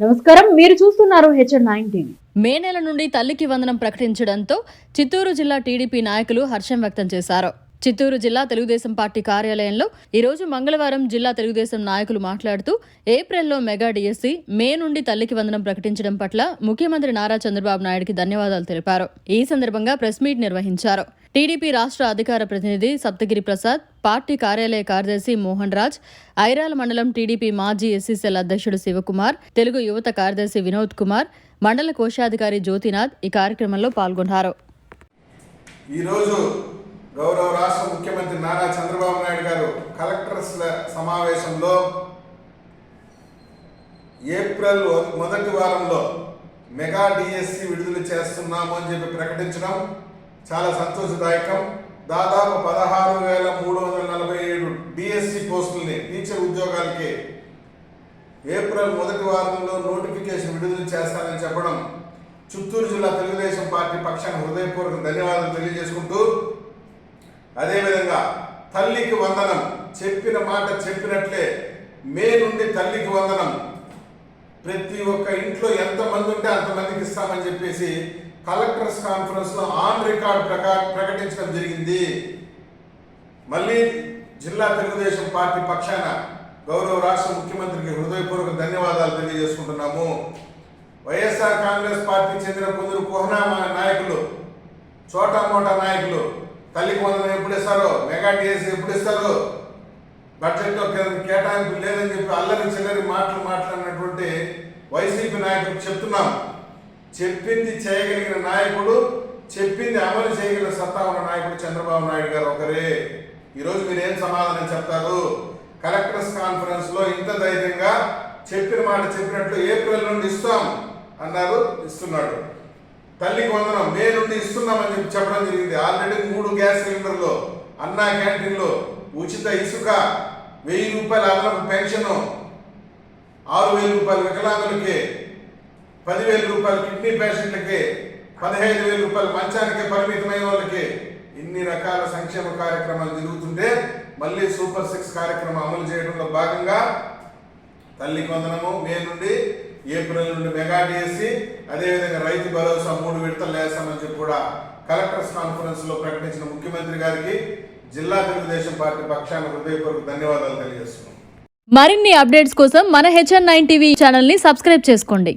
నమస్కారం. మీరు చూస్తున్నారు హెచ్ఎన్ నైన్ టీవీ మే నెల నుండి తల్లికి వందనం ప్రకటించడంతో చిత్తూరు జిల్లా టీడీపీ నాయకులు హర్షం వ్యక్తం చేశారు. చిత్తూరు జిల్లా తెలుగుదేశం పార్టీ కార్యాలయంలో ఈరోజు మంగళవారం జిల్లా తెలుగుదేశం నాయకులు మాట్లాడుతూ ఏప్రిల్లో మెగా డిఎస్సి మే నుండి తల్లికి వందనం ప్రకటించడం పట్ల ముఖ్యమంత్రి నారా చంద్రబాబు నాయుడుకి ధన్యవాదాలు తెలిపారు. ఈ సందర్భంగా ప్రెస్ మీట్ నిర్వహించారు. టీడీపీ రాష్ట్ర అధికార ప్రతినిధి సప్తగిరి ప్రసాద్ పార్టీ కార్యాలయ కార్యదర్శి మోహన్ రాజ్ ఐరాల మండలం టీడీపీ మాజీ ఎస్సీసీఎల్ అధ్యక్షుడు శివకుమార్ తెలుగు యువత కార్యదర్శి వినోద్ కుమార్ మండల కోశాధికారి జ్యోతినాథ్ ఈ కార్యక్రమంలో పాల్గొన్నారు. ఈరోజు గౌరవ రాష్ట్ర ముఖ్యమంత్రి నారా చంద్రబాబు నాయుడు గారు కలెక్టర్స్ల సమావేశంలో ఏప్రిల్ మొదటి వారంలో మెగా డిఎస్సి విడుదల చేస్తున్నాము అని చెప్పి ప్రకటించడం చాలా సంతోషదాయకం. దాదాపు పదహారు వేల మూడు వందల నలభై ఏడు డిఎస్సి పోస్టుల్ని టీచర్ ఉద్యోగాలకి ఏప్రిల్ మొదటి వారంలో నోటిఫికేషన్ విడుదల చేస్తానని చెప్పడం చిత్తూరు జిల్లా తెలుగుదేశం పార్టీ పక్షాన హృదయపూర్వక ధన్యవాదాలు తెలియజేసుకుంటూ అదేవిధంగా తల్లికి వందనం చెప్పిన మాట చెప్పినట్లే మే నుండి తల్లికి వందనం. ప్రతి ఒక్క ఇంట్లో ఎంతమంది ఉంటే అంతమందికి ఇస్తామని చెప్పేసి కలెక్టర్స్ కాన్ఫరెన్స్లో ఆన్ రికార్డ్ ప్రకటించడం జరిగింది. మళ్ళీ జిల్లా తెలుగుదేశం పార్టీ పక్షాన గౌరవ రాష్ట్ర ముఖ్యమంత్రికి హృదయపూర్వక ధన్యవాదాలు తెలియజేసుకుంటున్నాము. వైఎస్ఆర్ కాంగ్రెస్ పార్టీ చెందిన కొందరు కుహనామా నాయకులు చోటా మోటా నాయకులు తల్లికి వందనం ఎప్పుడు ఇస్తారో మెగా డిఎస్ ఎప్పుడు ఇస్తారో బడ్జెట్లో కేటాయింపు లేదని చెప్పి అల్లరి చిల్లరి మాటలు మాట్లాడినటువంటి వైసీపీ నాయకులు చెప్తున్నాం. చెప్పింది చేయగలిగిన నాయకుడు చెప్పింది అమలు చేయగలిగిన సత్తా ఉన్న నాయకుడు చంద్రబాబు నాయుడు గారు ఒకరే. ఈరోజు మీరు ఏం సమాధానం చెప్తారు? కలెక్టర్స్ కాన్ఫరెన్స్లో ఇంత ధైర్యంగా చెప్పిన మాట చెప్పినట్లు ఏప్రిల్ నుండి ఇస్తాం అన్నారు ఇస్తున్నాడు. తల్లికి వందనం మే నుండి ఇస్తున్నామని చెప్పి చెప్పడం జరిగింది. ఆల్రెడీ మూడు గ్యాస్ సిలిండర్లు అన్నా క్యాంటీన్లు ఉచిత ఇసుక వెయ్యి రూపాయల అదనపు పెన్షన్ ఆరు వేల రూపాయల వికలాంగులకి పదివేల రూపాయలు కిడ్నీ పేషెంట్లకి పదిహేను వేల రూపాయలు మంచానికి పరిమితమైన వాళ్ళకి ఇన్ని రకాల సంక్షేమ కార్యక్రమాలు జరుగుతుంటే మళ్ళీ సూపర్ సిక్స్ కార్యక్రమం అమలు చేయడంలో భాగంగా తల్లి కొందనము మే నుండి ఏప్రిల్ నుండి మెగా డిఎస్సి అదేవిధంగా రైతు భరోసా మూడు విడతలు వేస్తామని చెప్పి కూడా కలెక్టర్స్ కాన్ఫరెన్స్లో ప్రకటించిన ముఖ్యమంత్రి గారికి జిల్లా తెలుగుదేశం పార్టీ పక్షాన హృదయపూర్వక ధన్యవాదాలు తెలియజేస్తున్నాం. మరిన్ని అప్డేట్స్ కోసం మన హెచ్ఎన్ నైన్ టీవీ ఛానల్ని సబ్స్క్రైబ్ చేసుకోండి.